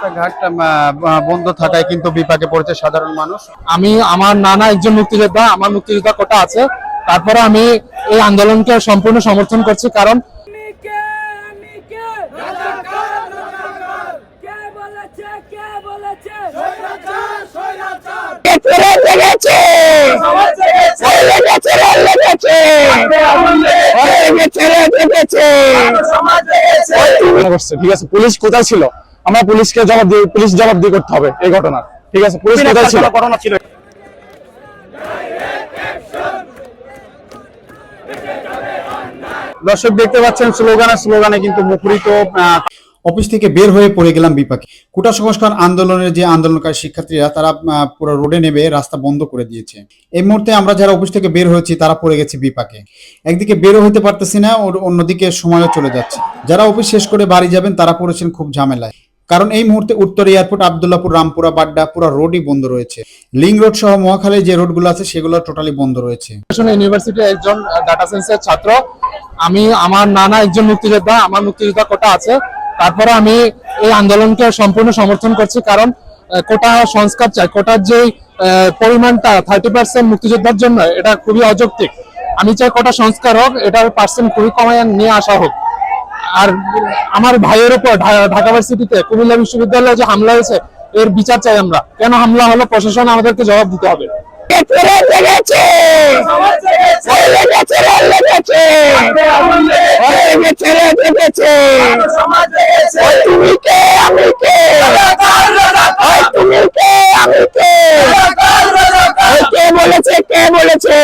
রাস্তাঘাট বন্ধ থাকায় কিন্তু বিপাকে পড়েছে সাধারণ মানুষ। আমি আমার নানা একজন মুক্তিযোদ্ধা আমার মুক্তিযোদ্ধা কোটা আছে। তারপরে আমি এই আন্দোলনকে সম্পূর্ণ সমর্থন করছি কারণ ঠিক আছে পুলিশ কোথায় ছিল? আমরা পুলিশকে জবাব দিয়ে পুলিশ জবাব দিয়ে করতে হবে এই ঘটনা। ঠিক আছে পুলিশ কোথায় ছিল? ঘটনা ছিল। দর্শক দেখতে পাচ্ছেন স্লোগানে স্লোগানে কিন্তু মুখরিত অফিস থেকে বের হয়ে পড়ে গেলাম বিপাকে। কোটা সংস্কার আন্দোলনের যে আন্দোলনকারী শিক্ষার্থীরা তারা আহ, পুরো রোডে নেমে রাস্তা বন্ধ করে দিয়েছে। এই মুহূর্তে আমরা যারা অফিস থেকে বের হয়েছি তারা পড়ে গেছে বিপাকে। একদিকে বেরো হতে পারতেছি না অন্যদিকে সময়ও চলে যাচ্ছে। যারা অফিস শেষ করে বাড়ি যাবেন তারা পড়েছেন খুব ঝামেলায়। কারণ এই মুহূর্তে উত্তর এয়ারপোর্ট, আবদুল্লাপুর, রামপুরা, বাড্ডা পুরো রোডই বন্ধ রয়েছে। লিং রোড সহ মহাখালী যে রোডগুলো আছে সেগুলো টোটালি বন্ধ রয়েছে। ইউনিভার্সিটির একজন ডাটা সায়েন্সের ছাত্র। আমি, আমার নানা একজন মুক্তিযোদ্ধা, আমার মুক্তিযোদ্ধা কোটা আছে। তারপরে আমি এই আন্দোলনকে সম্পূর্ণ সমর্থন করছি কারণ কোটা সংস্কার চাই। কোটার যে পরিমাণটা থার্টি পার্সেন্ট মুক্তিযোদ্ধার জন্য, এটা খুবই অযৌক্তিক। আমি চাই কোটা সংস্কার হোক, এটার পার্সেন্ট খুবই কমায় নিয়ে আসা হোক। আর আমার ভাইয়ের উপর ঢাকা ভার্সিটিতে কুমিল্লা বিশ্ববিদ্যালয়ে যে হামলা হয়েছে, এর বিচার চাই আমরা। কেন হামলা হলো? প্রশাসন আমাদেরকে জবাব দিতে হবে। কে বলেছে? কে বলেছে?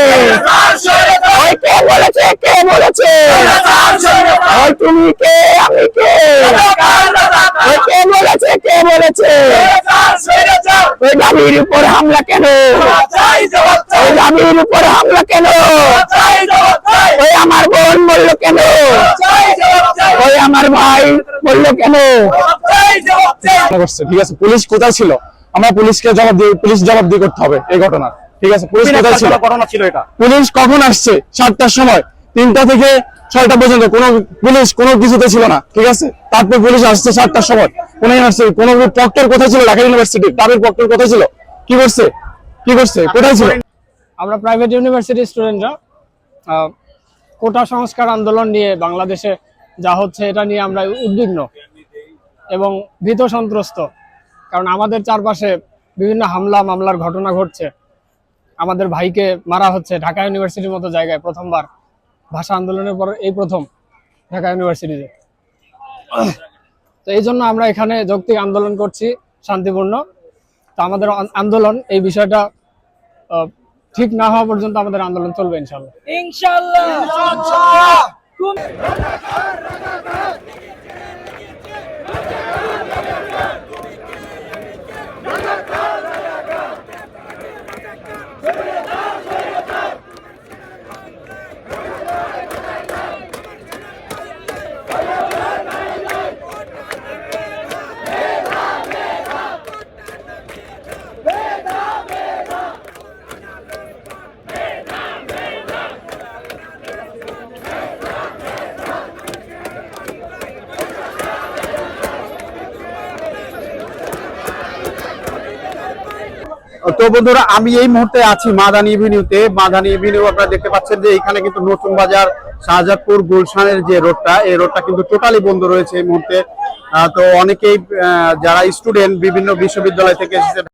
কে বলেছে? কে বলেছে? তুমি কে? আমি কে? কে বলেছে? কে বলেছে? ওই দাবির উপর হামলা কেন? ওই দাবির উপর হামলা কেন? ওই আমার বোন বলল কেন? ওই আমার ভাই বলল কেন? ঠিক আছে? পুলিশ কোথায় ছিল? আমরা পুলিশকে জবাব দিয়ে পুলিশ জবাব দিয়ে করতে হবে এই ঘটনা। ঠিক আছে? পুলিশ কোথায় ছিল? ঘটনা ছিল এটা। পুলিশ কখন আসছে সাতটার সময়? তিনটা থেকে ছয়টা পর্যন্ত কোনো পুলিশ কোনো কিছুতে ছিল না, ঠিক আছে? তারপর পুলিশ আসছে সাতটার সময়। কোন ইউনিভার্সিটি কোন প্রক্টর কোথায় ছিল? ঢাকা ইউনিভার্সিটি তাদের প্রক্টর কোথায় ছিল? কি করছে? কি করছে? কোথায় ছিল? আমরা প্রাইভেট ইউনিভার্সিটির স্টুডেন্টরা কোটা সংস্কার আন্দোলন নিয়ে বাংলাদেশে যা হচ্ছে এটা নিয়ে আমরা উদ্বিগ্ন এবং ভীত সন্ত্রস্ত। কারণ আমাদের চারপাশে বিভিন্ন হামলা, মামলার ঘটনা ঘটছে। আমাদের ভাইকে মারা হচ্ছে ঢাকা ইউনিভার্সিটির মতো জায়গায় প্রথমবার। ভাষা আন্দোলনের পর এই প্রথম ঢাকা ইউনিভার্সিটিতে। তো এই জন্য আমরা এখানে যৌক্তিক আন্দোলন করছি শান্তিপূর্ণ। তো আমাদের আন্দোলন এই বিষয়টা আহ, ঠিক না হওয়া পর্যন্ত আমাদের আন্দোলন চলবে ইনশাল্লাহ ইনশাআল্লাহ। তো বন্ধুরা, আমি এই মুহূর্তে আছি মাদানি এভিনিউতে। মাদানি এভিনিউ আপনারা দেখতে পাচ্ছেন যে এখানে কিন্তু নতুন বাজার, শাহজাদপুর গুলশানের যে রোডটা, এই রোডটা কিন্তু টোটালি বন্ধ রয়েছে এই মুহূর্তে। তো অনেকেই যারা স্টুডেন্ট বিভিন্ন বিশ্ববিদ্যালয় থেকে এসেছে